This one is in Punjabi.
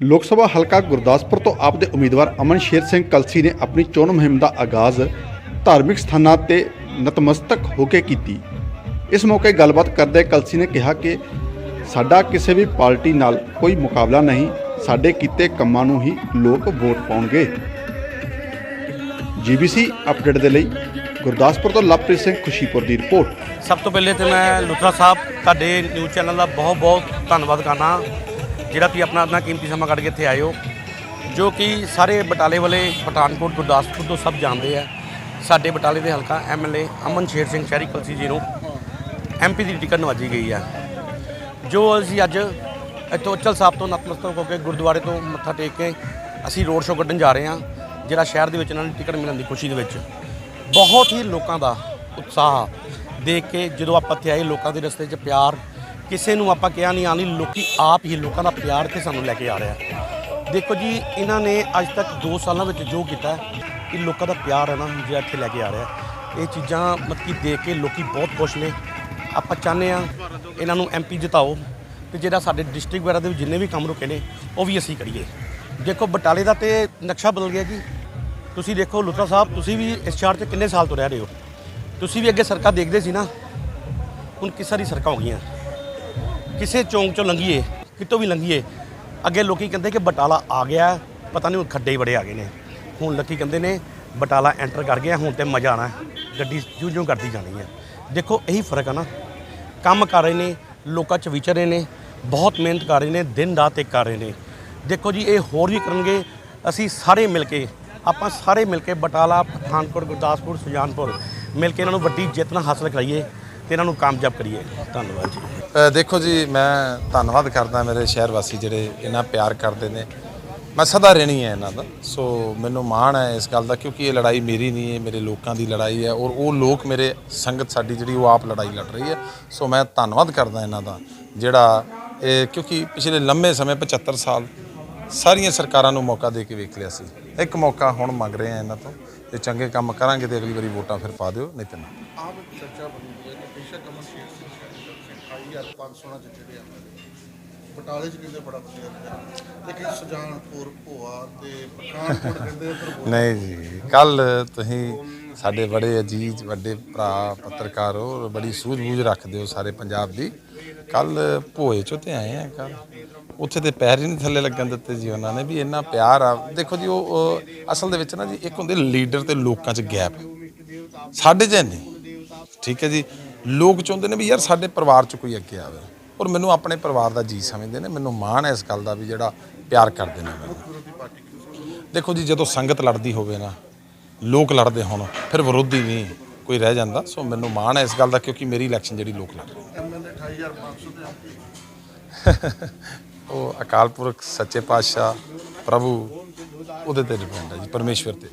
ਲੋਕ ਸਭਾ ਹਲਕਾ ਗੁਰਦਾਸਪੁਰ ਤੋਂ ਆਪ ਦੇ ਉਮੀਦਵਾਰ ਅਮਨ ਸ਼ੇਰ ਸਿੰਘ ਕਲਸੀ ਨੇ ਆਪਣੀ ਚੋਣ ਮੁਹਿੰਮ ਦਾ ਆਗਾਜ਼ ਧਾਰਮਿਕ ਸਥਾਨਾਂ ਤੇ ਨਤਮਸਤਕ ਹੋ ਕੇ ਕੀਤੀ। ਇਸ ਮੌਕੇ ਗੱਲਬਾਤ ਕਰਦੇ ਕਲਸੀ ਨੇ ਕਿਹਾ ਕਿ ਸਾਡਾ ਕਿਸੇ ਵੀ ਪਾਰਟੀ ਨਾਲ ਕੋਈ ਮੁਕਾਬਲਾ ਨਹੀਂ, ਸਾਡੇ ਕੀਤੇ ਕੰਮਾਂ ਨੂੰ ਹੀ ਲੋਕ ਵੋਟ ਪਾਉਣਗੇ। ਜੀਬੀਸੀ ਅਪਡੇਟ ਦੇ ਲਈ ਗੁਰਦਾਸਪੁਰ ਤੋਂ ਲਵਪ੍ਰੀਤ ਸਿੰਘ ਖੁਸ਼ੀਪੁਰ ਦੀ ਰਿਪੋਰਟ। ਸਭ ਤੋਂ ਪਹਿਲੇ ਤੇ ਮੈਂ ਲੁਥਰਾ ਸਾਹਿਬ, ਤੁਹਾਡੇ ਨਿਊਜ਼ ਚੈਨਲ ਦਾ ਬਹੁਤ ਬਹੁਤ ਧੰਨਵਾਦ ਕਰਨਾ ਜਿਹੜਾ ਤੁਸੀਂ ਆਪਣਾ ਆਪਣਾ ਕੀਮਤੀ ਸਮਾਂ ਕੱਢ ਕੇ ਇੱਥੇ ਆਏ ਹੋ, ਜੋ ਕਿ ਸਾਰੇ ਬਟਾਲੇ ਵਾਲੇ ਪਠਾਨਕੋਟ, ਗੁਰਦਾਸਪੁਰ ਤੋਂ ਸਭ ਜਾਣਦੇ ਆ। ਸਾਡੇ ਬਟਾਲੇ ਦੇ ਹਲਕਾ ਐਮਐਲਏ ਅਮਨ ਸ਼ੇਰ ਸਿੰਘ ਸ਼ਹਿਰੀ ਕਲਸੀ ਜੀ ਨੂੰ ਐਮਪੀ ਦੀ ਟਿਕਟ ਨਵਾਜੀ ਗਈ ਆ। ਜੋ ਅਸੀਂ ਅੱਜ ਇੱਥੋਂ ਅਚਲ ਸਾਹਿਬ ਤੋਂ, ਨਤਮਸਤਕ ਹੋ ਕੇ ਗੁਰਦੁਆਰੇ ਤੋਂ ਮੱਥਾ ਟੇਕ ਕੇ ਅਸੀਂ ਰੋਡ ਸ਼ੋਅ ਕੱਢਣ ਜਾ ਰਹੇ ਹਾਂ, ਜਿਹੜਾ ਸ਼ਹਿਰ ਦੇ ਵਿੱਚ ਇਹਨਾਂ ਨੂੰ ਟਿਕਟ ਮਿਲਣ ਦੀ ਖੁਸ਼ੀ ਦੇ ਵਿੱਚ। ਬਹੁਤ ਹੀ ਲੋਕਾਂ ਦਾ ਉਤਸ਼ਾਹ ਦੇਖ ਕੇ ਜਦੋਂ ਆਪਾਂ ਇੱਥੇ ਆਏ, ਲੋਕਾਂ ਦੇ ਰਸਤੇ 'ਚ ਪਿਆਰ ਕਿਸੇ ਨੂੰ ਆਪਾਂ ਕਿਹਾ ਨਹੀਂ ਆਣੀ ਲੋਕੀ ਆਪ ਹੀ ਲੋਕਾਂ ਦਾ ਪਿਆਰ ਤੇ ਸਾਨੂੰ ਲੈ ਕੇ ਆ ਰਿਹਾ ਦੇਖੋ ਜੀ, ਇਹਨਾਂ ਨੇ ਅੱਜ ਤੱਕ 2 ਸਾਲਾਂ ਵਿੱਚ ਜੋ ਕੀਤਾ ਕਿ ਲੋਕਾਂ ਦਾ ਪਿਆਰ ਹੈ ਨਾ ਜਿਹੜਾ ਇੱਥੇ ਲੈ ਕੇ ਆ ਰਿਹਾ ਇਹ ਚੀਜ਼ਾਂ ਮਤਲਬ ਕਿ ਦੇਖ ਕੇ ਲੋਕੀ ਬਹੁਤ ਖੁਸ਼ ਨੇ। ਆਪਾਂ ਚਾਹੁੰਦੇ ਆ ਇਹਨਾਂ ਨੂੰ ਐਮਪੀ ਜਿਤਾਓ ਤੇ ਜਿਹੜਾ ਸਾਡੇ ਡਿਸਟ੍ਰਿਕਟ ਵਗੈਰਾ ਦੇ ਜਿੰਨੇ ਵੀ ਕੰਮ ਰੁਕੇ ਨੇ, ਉਹ ਵੀ ਅਸੀਂ ਕਰੀਏ। ਦੇਖੋ, ਬਟਾਲੇ ਦਾ ਤੇ ਨਕਸ਼ਾ ਬਦਲ ਗਿਆ ਜੀ। ਤੁਸੀਂ ਦੇਖੋ ਲੁਤਰਾ ਸਾਹਿਬ, ਤੁਸੀਂ ਵੀ ਇਸ ਸ਼ਹਿਰ 'ਚ ਕਿੰਨੇ ਸਾਲ ਤੋਂ ਰਹਿ ਰਹੇ ਹੋ? ਤੁਸੀਂ ਵੀ ਅੱਗੇ ਸੜਕਾਂ ਦੇਖਦੇ ਸੀ ਨਾ? ਹੁਣ ਕਿਸ ਸਾਰੀ ਸੜਕਾਂ ਹੋ ਗਈਆਂ? ਕਿਸੇ ਚੌਂਕ ਚੋਂ ਲੰਘੀਏ, ਕਿਤੋਂ ਵੀ ਲੰਘੀਏ, ਅੱਗੇ ਲੋਕੀ ਕਹਿੰਦੇ ਕਿ ਬਟਾਲਾ ਆ ਗਿਆ, ਪਤਾ ਨਹੀਂ ਹੁਣ ਖੱਡੇ ਹੀ ਬੜੇ ਆ ਗਏ ਨੇ। ਹੁਣ ਲੱਕੀ ਕਹਿੰਦੇ ਨੇ ਬਟਾਲਾ ਐਂਟਰ ਕਰ ਗਿਆ, ਹੁਣ ਤੇ ਮਜ਼ਾ ਆਣਾ ਗੱਡੀ ਜੂ ਜੂ ਕਰਦੀ ਜਾਣੀ ਹੈ ਦੇਖੋ, ਇਹੀ ਫ਼ਰਕ ਆ ਨਾ। ਕੰਮ ਕਰ ਰਹੇ ਨੇ, ਲੋਕਾਂ 'ਚ ਵਿਚਰ ਰਹੇ ਨੇ, ਬਹੁਤ ਮਿਹਨਤ ਕਰ ਰਹੇ ਨੇ, ਦਿਨ ਰਾਤ ਇੱਕ ਕਰ ਰਹੇ ਨੇ। ਦੇਖੋ ਜੀ, ਇਹ ਹੋਰ ਵੀ ਕਰਨਗੇ, ਅਸੀਂ ਸਾਰੇ ਮਿਲ ਕੇ, ਆਪਾਂ ਸਾਰੇ ਮਿਲ ਕੇ ਬਟਾਲਾ, ਪਠਾਨਕੋਟ, ਗੁਰਦਾਸਪੁਰ, ਸੁਜਾਨਪੁਰ, ਮਿਲ ਕੇ ਇਹਨਾਂ ਨੂੰ ਵੱਡੀ ਜਿੱਤ ਨਾਲ ਹਾਸਲ ਕਰਾਈਏ। ਤੇ ਇਹਨਾਂ ਨੂੰ ਕਾਮਯਾਬ ਕਰੀਏ। ਧੰਨਵਾਦ ਜੀ। ਦੇਖੋ ਜੀ, ਮੈਂ ਧੰਨਵਾਦ ਕਰਦਾ ਮੇਰੇ ਸ਼ਹਿਰ ਵਾਸੀ ਜਿਹੜੇ ਇੰਨਾ ਪਿਆਰ ਕਰਦੇ ਨੇ। ਮੈਂ ਸਦਾ ਰਹਿਣੀ ਹੈ ਇਹਨਾਂ ਦਾ। ਸੋ ਮੈਨੂੰ ਮਾਣ ਹੈ ਇਸ ਗੱਲ ਦਾ ਕਿਉਂਕਿ ਇਹ ਲੜਾਈ ਮੇਰੀ ਨਹੀਂ ਹੈ ਮੇਰੇ ਲੋਕਾਂ ਦੀ ਲੜਾਈ ਹੈ ਔਰ ਉਹ ਲੋਕ ਮੇਰੇ ਸੰਗਤ ਸਾਡੀ ਜਿਹੜੀ ਉਹ ਆਪ ਲੜਾਈ ਲੜ ਰਹੀ ਹੈ। ਸੋ ਮੈਂ ਧੰਨਵਾਦ ਕਰਦਾ ਇਹਨਾਂ ਦਾ ਜਿਹੜਾ ਇਹ ਕਿਉਂਕਿ ਪਿਛਲੇ ਲੰਮੇ ਸਮੇਂ 75 ਸਾਲ ਸਾਰੀਆਂ ਸਰਕਾਰਾਂ ਨੂੰ ਮੌਕਾ ਦੇ ਕੇ ਵੇਖ ਲਿਆ ਸੀ। ਇੱਕ ਮੌਕਾ ਹੁਣ ਮੰਗ ਰਹੇ ਆ ਇਹਨਾਂ ਤੋਂ ਤੇ ਚੰਗੇ ਕੰਮ ਕਰਾਂਗੇ ਤੇ ਅਗਲੀ ਵਾਰੀ ਵੋਟਾਂ ਫਿਰ ਪਾ ਦਿਓ ਨਹੀਂ ਤੇ ਨਾ। ਇੱਕ ਚਰਚਾ ਬਣੀ ਹੈ ਕਿ ਬੇਸ਼ੱਕ ਅਮਨ ਸ਼ੇਰ ਸਿੰਘ ਸ਼ਾਇਦ 28500 ਨਾਲ ਜਿੱਤੇ ਆਉਂਦੇ ਬਟਾਲੇ ਚ ਕਹਿੰਦੇ ਬੜਾ ਵਧੀਆ ਲੇਕਿਨ ਸੁਜਾਨਪੁਰ ਭੋਆ ਤੇ ਪਠਾਨਕੋਟ ਕਹਿੰਦੇ ਨਹੀਂ ਜੀ ਕੱਲ ਤੁਸੀਂ ਸਾਡੇ ਬੜੇ ਅਜੀਜ਼ ਵੱਡੇ ਭਰਾ ਪੱਤਰਕਾਰ ਹੋ ਬੜੀ ਸੂਝ-ਬੂਝ ਰੱਖਦੇ ਹੋ ਸਾਰੇ ਪੰਜਾਬ ਦੀ। ਕੱਲ ਭੋਏ ਚੋਂ ਤੇ ਆਏ ਆ ਕੱਲ। ਉੱਥੇ ਤੇ ਪੈਰ ਹੀ ਨਹੀਂ ਥੱਲੇ ਲੱਗਣ ਦਿੱਤੇ ਜੀ ਉਹਨਾਂ ਨੇ ਵੀ ਇੰਨਾ ਪਿਆਰ ਆ। ਦੇਖੋ ਜੀ, ਉਹ ਅਸਲ ਦੇ ਵਿੱਚ ਨਾ ਜੀ, ਇੱਕ ਹੁੰਦੇ ਲੀਡਰ ਤੇ ਲੋਕਾਂ 'ਚ ਗੈਪ। ਸਾਡੇ 'ਚ ਨਹੀਂ। ਠੀਕ ਹੈ ਜੀ, ਲੋਕ ਚਾਹੁੰਦੇ ਨੇ ਵੀ ਯਾਰ ਸਾਡੇ ਪਰਿਵਾਰ 'ਚ ਕੋਈ ਅੱਗੇ ਆਵੇ। ਔਰ ਮੈਨੂੰ ਆਪਣੇ ਪਰਿਵਾਰ ਦਾ ਜੀ ਸਮਝਦੇ ਨੇ, ਮੈਨੂੰ ਮਾਣ ਹੈ ਇਸ ਗੱਲ ਦਾ ਵੀ ਜਿਹੜਾ ਪਿਆਰ ਕਰਦੇ ਨੇ ਮੈਨੂੰ। ਦੇਖੋ ਜੀ, ਜਦੋਂ ਸੰਗਤ ਲੜਦੀ ਹੋਵੇ ਨਾ, ਲੋਕ ਲੜਦੇ ਹੋਣ, ਫਿਰ ਵਿਰੋਧੀ ਵੀ। ਕੋਈ ਰਹਿ ਜਾਂਦਾ। ਸੋ ਮੈਨੂੰ ਮਾਣ ਹੈ ਇਸ ਗੱਲ ਦਾ ਕਿਉਂਕਿ ਮੇਰੀ ਇਲੈਕਸ਼ਨ ਜਿਹੜੀ ਲੋਕ ਲੜ ਰਹੇ ਐਮਐਲਏ 28500 ਤੇ ਆਉਂਦੇ ਨੇ। ਉਹ ਅਕਾਲ ਪੁਰਖ ਸੱਚੇ ਪਾਤਸ਼ਾਹ ਪ੍ਰਭੂ ਉਹਦੇ ਤੇ ਡਿਪੈਂਡ ਹੈ ਜੀ ਪਰਮੇਸ਼ਵਰ ਤੇ।